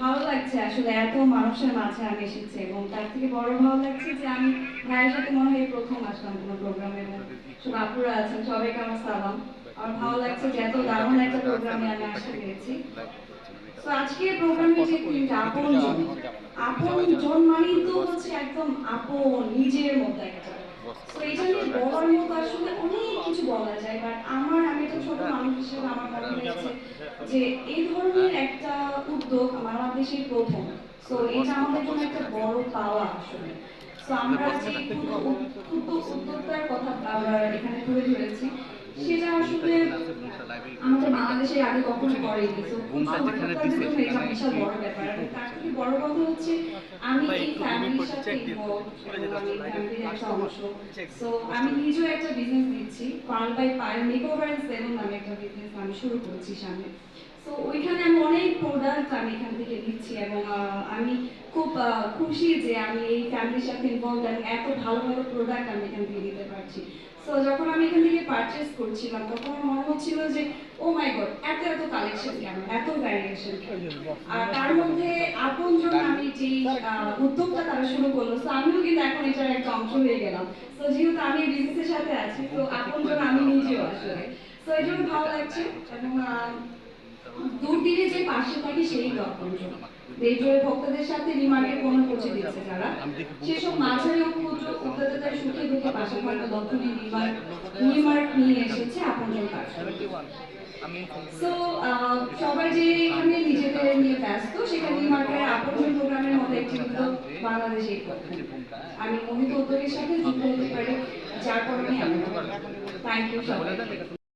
ভালো লাগছে আসলে, এত মানুষের মাঝে আমি এসেছি এবং তার থেকে বড় ভালো লাগছে যে আমি ভাইয়ের সাথে মনে হয় প্রথম আসলাম প্রোগ্রামে সব আপুরা আছেন সালাম। ভালো লাগছে যে এত দারুণ একটা প্রোগ্রামে আমি আসতে পেরেছি তো আজকের প্রোগ্রামে যে তিনটা আপন আপন জন মানেই তো হচ্ছে একদম আপন, নিজের মতো একটা। একটা উদ্যোগ আমার প্রথম তো এটা আমাদের জন্য একটা বড় পাওয়া আসলে তো আমরা যে কোনো উদ্যোক্তার কথা এখানে তুলে ধরেছি সেটা আসলে আমাদের বাংলাদেশে আগে কখনো করেনি। তো এটা বিশাল বড় ব্যাপার। তার থেকে বড় কথা হচ্ছে আমি এই ফ্যামিলির সাথে আমি সো নিজেও একটা বিজনেস দিচ্ছি pearl by Payel makeover and salon নামে একটা বিজনেস আমি শুরু করছি সামনে। তো ওইখানে আমি অনেক প্রোডাক্ট আমি এখান থেকে দিচ্ছি এবং খুব খুশি যে আমি এই ফ্যামিলির সাথে ইনভলভ এবং এত ভালো ভালো প্রোডাক্ট আমি এখান থেকে দিতে পারছি। সো যখন আমি এখান থেকে পারচেস করছিলাম, তখন আমার মনে হচ্ছিল যে ও মাই গড এত এত কালেকশন কেন? এত ভ্যারিয়েশন আর তার মধ্যে আপন জন আমি যে উদ্যোগটা তারা শুরু করল তো আমিও কিন্তু এখন এটার একটা অংশ হয়ে গেলাম। তো যেহেতু আমি বিজনেসের সাথে আছি, তো আপন জন আমি নিজেও আসলে। তো এই জন্য ভালো লাগছে এবং দুর্দিনে যে পাশে থাকে সেই আপনজন দেশজোড়ে ভক্তদের সাথে রিমার্কের পণ্য পৌঁছে দিচ্ছে যারা সেসব মাঝারি ও ক্ষুদ্র উদ্যোক্তাদের সুখে দুঃখে পাশে থাকা লক্ষণী নির্মার্ক নির্মার্ক নিয়ে এসেছে আপনজন কারখানা সো সবাই যে এখানে নিজেদের নিয়ে ব্যস্ত সেখানে নির্মার্কের আপনজন প্রোগ্রামের মতো একটি উদ্যোগ বাংলাদেশে আমি মোহিত উদ্যোগের সাথে যুক্ত হতে পারি, যার কারণে আমি থ্যাংক ইউ সবাই।